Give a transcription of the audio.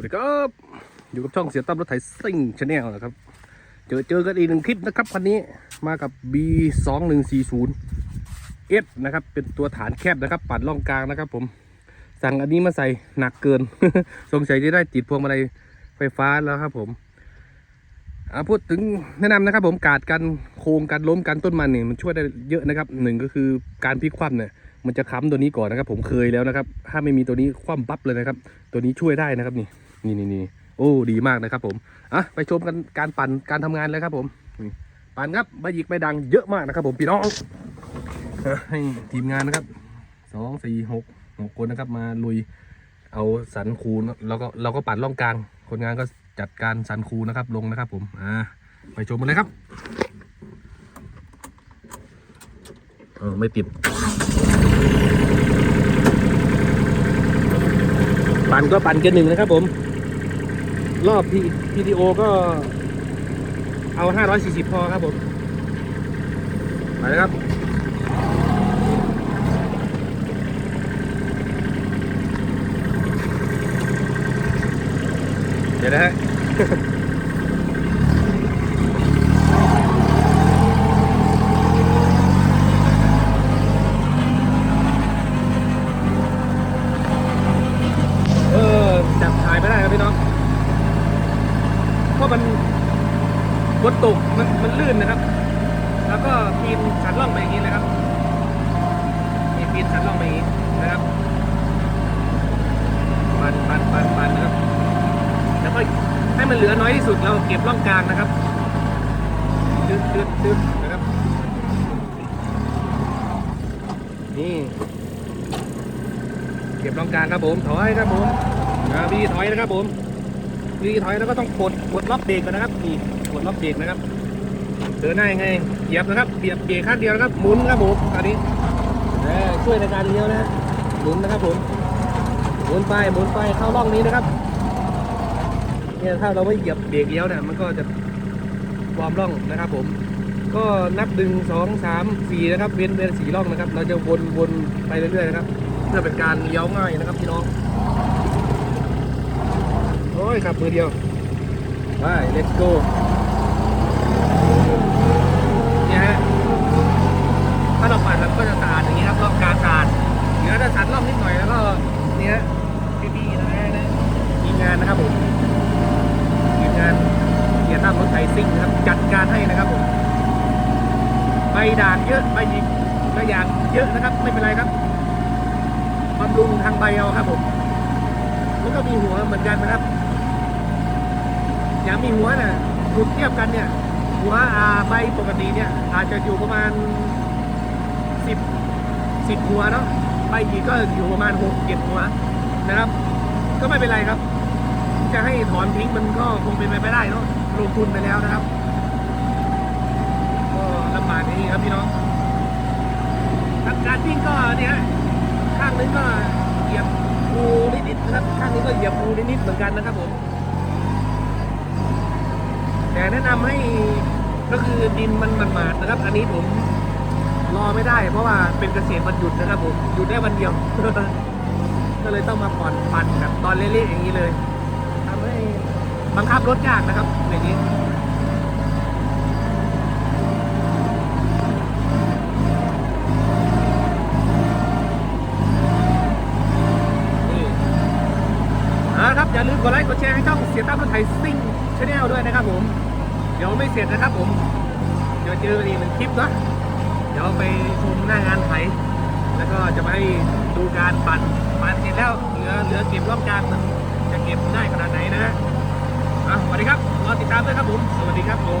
วัสดีครับ อยู่กับช่องเสียตั้มรถไถซิ่งชาแนลนะครับ เจอเจอกันอีกหนึ่งคลิปนะครับคันนี้มากับ B 2 1 4 0 S นะครับ เป็นตัวฐานแคบนะครับ ปัดล่องกลางนะครับ ผม สั่งอันนี้มาใส่หนักเกิน สงสัยจะได้ติดพวงมาลัยไฟฟ้าแล้วครับ ผมอ่าพูดถึงแนะนำนะครับ ผมการการโค้งการล้มการต้นมันเนี่ยมันช่วยได้เยอะนะครับหนึ่งก็คือการพลิกคว่ำเนี่ยมันจะค้ำตัวนี้ก่อนนะครับ ผมเคยแล้วนะครับ ถ้าไม่มีตัวนี้คว่ำปั๊บเลยนะครับ ตัวนี้ช่วยได้นะครับนี่ นี่นี่นี่โอ้ดีมากนะครับผมอะไปชมกันการปั่นการทำงานเลยครับผมปั่นครับใบหยิกใบดังเยอะมากนะครับ ผมพี่น้องให้ทีมงานนะครับสองสี่หกหกคนนะครับ มาลุยเอาสันคูนแล้วก็เราก็ปั่นล่องกลาง คนงานก็จัดการสันคูนะครับลงนะครับ ผมอ่าไปชมกันเลยครับเออไม่ติดปั่นก็ปั่นเกันหนึ่งนะครับผม รอบพีพีดีโอก็เอา 540 พอครับผม ไปเลยครับเดี๋ยวนะฮะ เออจับถ่ายไม่ได้ครับพี่น้อง เพราะมันฝนตกมันมันลื่นนะครับ แล้วก็ปีนสันล่องไปอย่างนี้นะครับนี่ปีนสันล่องไปอย่างนี้นะครับปันปันปันปันนะครับแล้วก็ให้มันเหลือน้อยที่สุดเราเก็บร่องกลางนะครับดึ๊ดดึ๊ดดึ๊ดนะครับนี่เก็บร่องกลางครับผมถอยครับผมอ่าวีถอยนะครับผม วีถอยแล้วก็ต้องกดกดล็อกเบรกก่อนนะครับนี่กดล็อกเบรกนะครับเดินหน้ายังไงเหยียบนะครับเหยียบเบรกข้างเดียวนะครับหมุนครับผมอันนี้ช่วยในการเลี้ยวนะหมุนนะครับผมหมุนไปหมุนไปเข้าร่องนี้นะครับเนี่ยถ้าเราไม่เหยียบเบรกเลี้ยวเนี่ยมันก็จะวอร์มร่องนะครับ ผม ก็นับดึงสองสามสี่นะครับเว้นเว้นสี่ร่องนะครับ เราจะวนวนไปเรื่อยๆนะครับ เพื่อเป็นการเลี้ยวง่ายนะครับพี่น้อง อ้ยขับมือเดียวไป let's go เนี่ยฮะถ้าเราปัดมันก็จะสะอาดอย่างนี้ครับรอบกลางสะอาดเดี๋ยวถ้าสันรอบนิดหน่อยแล้วก็เนี่ยพี่ๆนะนะทีมงานนะครับผมทีมงานเกียร์ตั้มรถไถซิ่งนะครับจัดการให้นะครับผมใบด่างเยอะใบหยิกใบยางเยอะนะครับ ไม่เป็นไรครับบำรุงทางใบเอาครับผมแล้วก็มีหัวเหมือนกันนะครับอ ย่างมีหัวน่ะถูกเทียบกันเนี่ย หัวอาใบปกติเนี่ย อาจจะอยู่ประมาณสิบสิบหัวเนาะใบอีก็อยู่ประมาณหกเจ็ดหัวนะครับ ก็ไม่เป็นไรครับ จะให้ถอนทิ้งมันก็คงเป็นไปไม่ได้เนาะลงทุนไปแล้วนะครับก็ลำบากนี้ครับพี่น้องการวิ่งก็เนี่ยข้างนึงก็เหยียบปูนิดๆนะครับข้างนี้ก็เหยียบปูนิดๆเหมือนกันนะครับผม แต่แนะนำให้ก็คือดินมันมันหมาดนะครับ อันนี้ผมรอไม่ได้ เพราะว่าเป็นเกษตรวันหยุดนะครับผมหยุดได้วันเดียว ก็เลยต้องมาผ่อนปั่นแบบตอนเละๆอย่างนี้เลยทำให้บังคับรถยากนะครับอย่างนี้นี่เอาละครับอย่าลืมกดไลค์กดแชร์ให้ช่องเสียตั้มรถไถซิ่งชาแนลด้วยนะครับผม ยวไม่เสร็จนะครับผม เดี๋ยวเจออีกหนึ่งคลิปเนาะเดี๋ยวไปชมหน้างานไถแล้วก็จะไปดูการปั่นปั่นเสร็จแล้วเหลือเหลือเก็บรอบกลางมันจะเก็บได้ขนาดไหนนะฮะอะสวัสดีครับรอติดตามด้วยครับผม สวัสดีครับผม